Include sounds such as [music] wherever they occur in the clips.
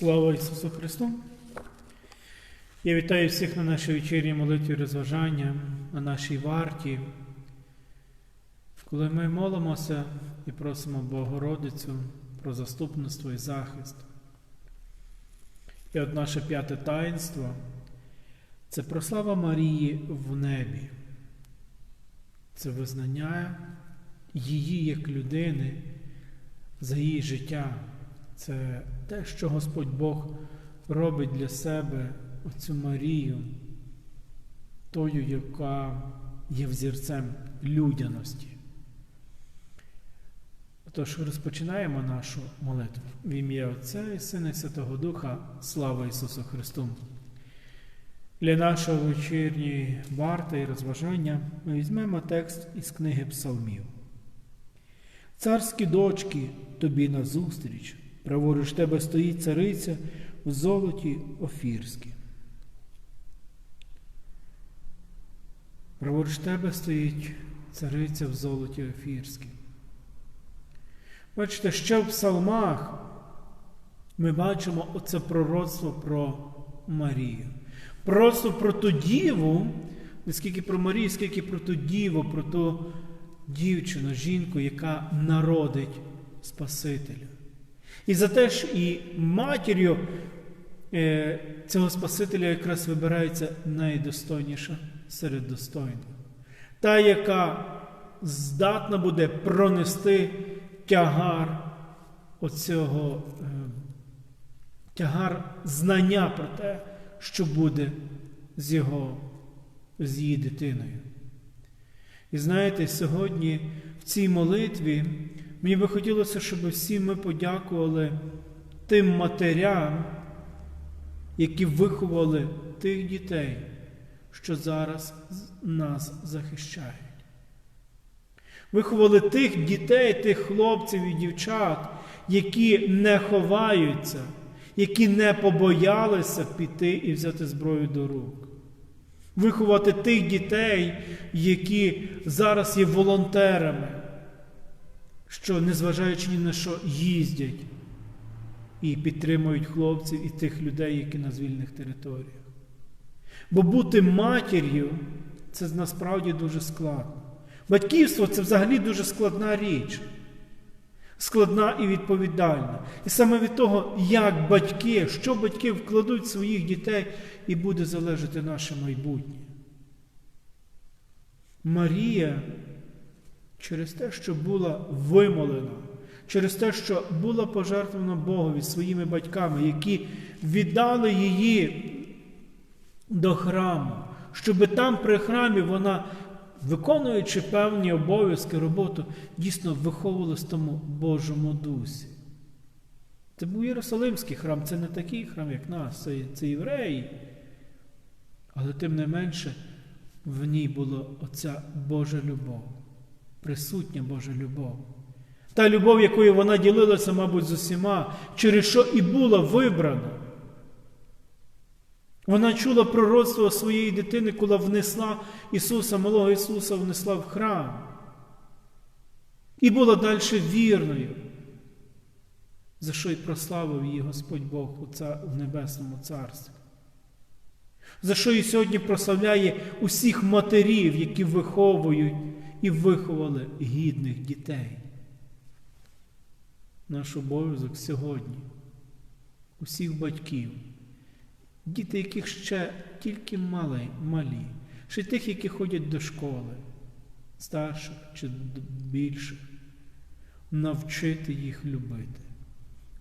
Слава Ісусу Христу! Я вітаю всіх на нашій вечірній молитві розважання, на нашій варті, коли ми молимося і просимо Богородицю про заступництво і захист. І от наше п'яте таїнство це прослава Марії в небі. Це визнання її як людини за її життя. Це те, що Господь Бог робить для себе оцю Марію, тою, яка є взірцем людяності. Тож розпочинаємо нашу молитву в ім'я Отця і Сина і Святого Духа. Слава Ісусу Христу! Для нашої вечірньої варти і розважання ми візьмемо текст із книги Псалмів. Царські дочки тобі назустріч, праворуч тебе стоїть цариця в золоті офірській. Праворуч тебе стоїть цариця в золоті офірській. Бачите, ще в псалмах ми бачимо оце пророцтво про Марію. Просто про ту діву, не скільки про Марію, скільки про ту діву, про ту дівчину, жінку, яка народить Спасителя. І за те ж і матір'ю е, цього Спасителя якраз вибирається найдостойніша серед достойних. Та, яка здатна буде пронести тягар оцього е, тягар знання про те, що буде з його, з її дитиною. І знаєте, сьогодні в цій молитві мені би хотілося, щоб всі ми подякували тим матерям, які виховали тих дітей, що зараз нас захищають. Виховали тих дітей, тих хлопців і дівчат, які не ховаються, які не побоялися піти і взяти зброю до рук. Виховати тих дітей, які зараз є волонтерами, що, незважаючи ні на що, їздять і підтримують хлопців і тих людей, які на звільних територіях. Бо бути матір'ю це насправді дуже складно. Батьківство це взагалі дуже складна річ, складна і відповідальна. І саме від того, як батьки, що батьки вкладуть в своїх дітей, і буде залежати наше майбутнє. Марія через те, що була вимолена, через те, що була пожертвована Богові своїми батьками, які віддали її до храму, щоб там при храмі вона, виконуючи певні обов'язки, роботу, дійсно виховувалась в тому Божому дусі. Це був Єрусалимський храм, це не такий храм, як нас, це, це євреї. Але тим не менше в ній була оця Божа любов, присутня Божа любов. Та любов, якою вона ділилася, мабуть, з усіма, через що і була вибрана. Вона чула пророцтво своєї дитини, коли внесла Ісуса, малого Ісуса, внесла в храм. І була далі вірною, за що й прославив її Господь Бог у Небесному Царстві. За що і сьогодні прославляє усіх матерів, які виховують і виховали гідних дітей. Наш обов'язок сьогодні, усіх батьків, діти, яких ще тільки малі, малі, ще тих, які ходять до школи, старших чи більших, навчити їх любити,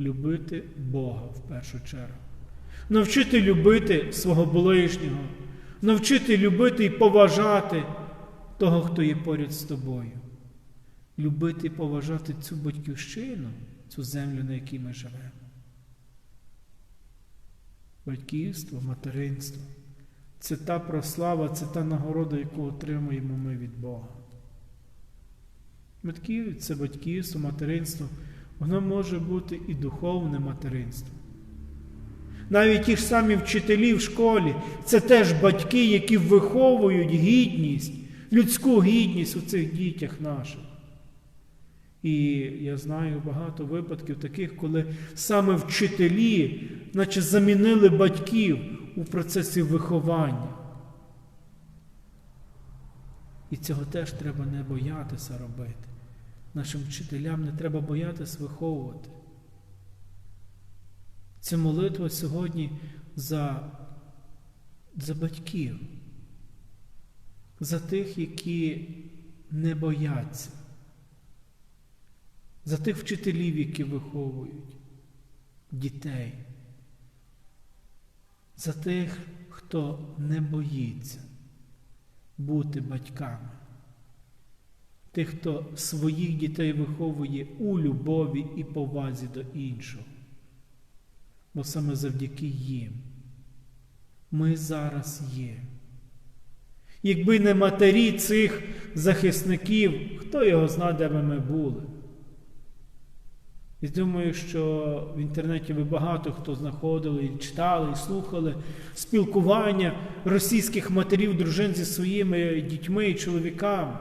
любити Бога в першу чергу. Навчити любити свого ближнього, навчити любити і поважати того, хто є поряд з тобою. Любити і поважати цю батьківщину, цю землю, на якій ми живемо. Батьківство, материнство це та прослава, це та нагорода, яку отримуємо ми від Бога. Батьків це батьківство, материнство, воно може бути і духовне материнство. Навіть ті ж самі вчителі в школі це теж батьки, які виховують гідність, людську гідність у цих дітях наших. І я знаю багато випадків таких, коли саме вчителі, наче замінили батьків у процесі виховання. І цього теж треба не боятися робити. Нашим вчителям не треба боятися виховувати. Це молитва сьогодні за, за батьків, за тих, які не бояться, за тих вчителів, які виховують дітей, за тих, хто не боїться бути батьками, тих, хто своїх дітей виховує у любові і повазі до іншого. Бо саме завдяки їм ми зараз є. Якби не матері цих захисників, хто його знає, де би ми були. І думаю, що в інтернеті ви багато хто знаходили, і читали, і слухали спілкування російських матерів, дружин зі своїми дітьми і чоловіками.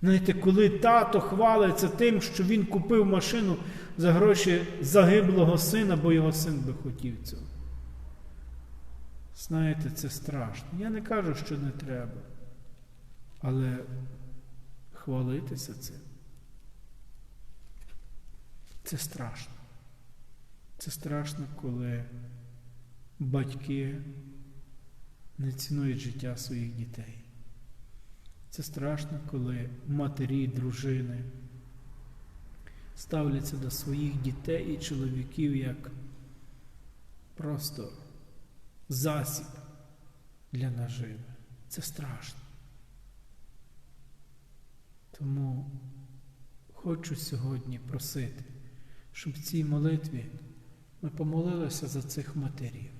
Знаєте, коли тато хвалиться тим, що він купив машину за гроші загиблого сина, бо його син би хотів цього. Знаєте, це страшно. Я не кажу, що не треба. Але хвалитися цим. Це страшно. Це страшно, коли батьки не цінують життя своїх дітей. Це страшно, коли матері, дружини ставляться до своїх дітей і чоловіків як просто засіб для наживи. Це страшно. Тому хочу сьогодні просити, щоб в цій молитві ми помолилися за цих матерів,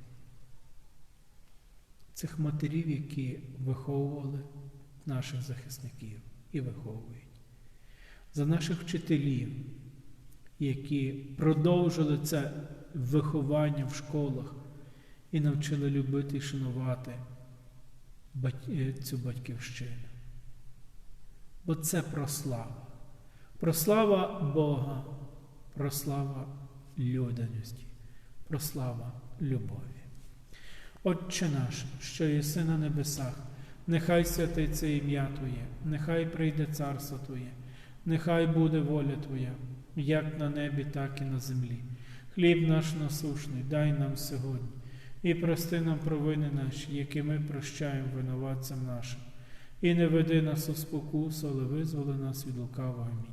цих матерів, які виховували наших захисників і виховують, за наших вчителів, які продовжили це виховання в школах і навчили любити і шанувати цю батьківщину. Бо це прослава. Прослава Бога, прослава людяності, прослава любові. Отче наш, що єси на небесах, нехай святиться ім'я Твоє, нехай прийде царство Твоє, нехай буде воля Твоя, як на небі, так і на землі. Хліб наш насушний, дай нам сьогодні, і прости нам провини наші, які ми прощаємо винуватцям нашим. І не веди нас у спокусу, але визволи нас від лукавого. Амінь.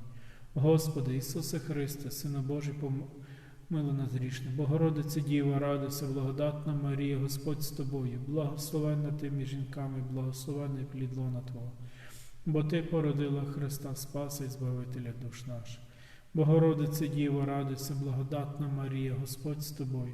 Господи Ісусе Христе, Сина Божий, помили нас грішне. Богородице Діва, радуйся, благодатна Марія, Господь з тобою, благословенна ти між жінками, благословенний плід лона Твого. Бо Ти породила Христа Спаса і Збавителя душ наших. Богородице Діва, радуйся, благодатна Марія, Господь з тобою.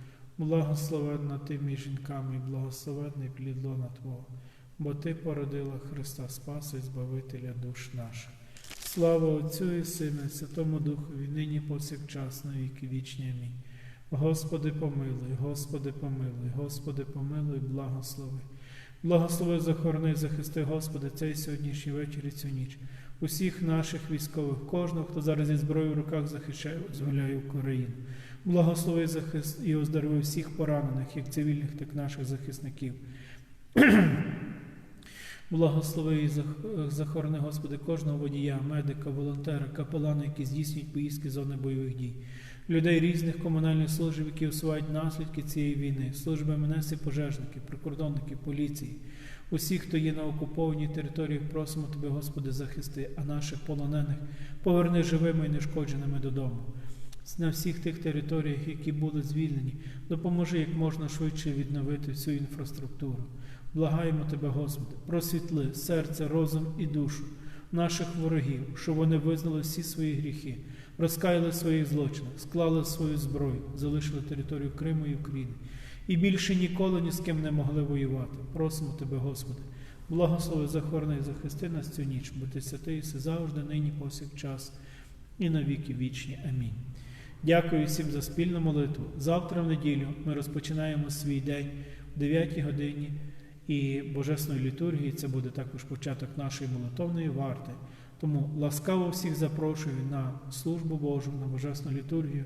благословенна ти між жінками, і благословенний плід Твого, бо Ти породила Христа Спаса і Збавителя душ наших. Слава Отцю і Сину, Святому Духові, нині повсякчас, на вічні. Амінь. Господи помилуй, Господи помилуй, Господи помилуй, благослови. Благослови, захорони, захисти, Господи, цей сьогоднішній вечір і цю ніч. Усіх наших військових, кожного, хто зараз зі зброєю в руках захищає, визволяє Україну. Благослови захист і оздорови всіх поранених, як цивільних, так і наших захисників. [clears throat] Благослови і захорони, Господи, кожного водія, медика, волонтера, капелана, які здійснюють поїздки зони бойових дій, людей різних комунальних служб, які усувають наслідки цієї війни, служби МНС і пожежники, прикордонники, поліції, усіх, хто є на окупованій території, просимо Тебе, Господи, захисти, а наших полонених поверни живими і нешкодженими додому. На всіх тих територіях, які були звільнені, допоможи як можна швидше відновити всю інфраструктуру. Благаємо Тебе, Господи, просвітли серце, розум і душу наших ворогів, щоб вони визнали всі свої гріхи, розкаяли в своїх злочинах, склали свою зброю, залишили територію Криму і України і більше ніколи ні з ким не могли воювати. Просимо Тебе, Господи, благослови захорони і захисти нас цю ніч, бо Ти святий і завжди, нині, повсякчас і на віки вічні. Амінь. Дякую всім за спільну молитву. Завтра в неділю ми розпочинаємо свій день в 9 годині і Божесної літургії. Це буде також початок нашої молитовної варти. Тому ласкаво всіх запрошую на службу Божу, на Божесну літургію.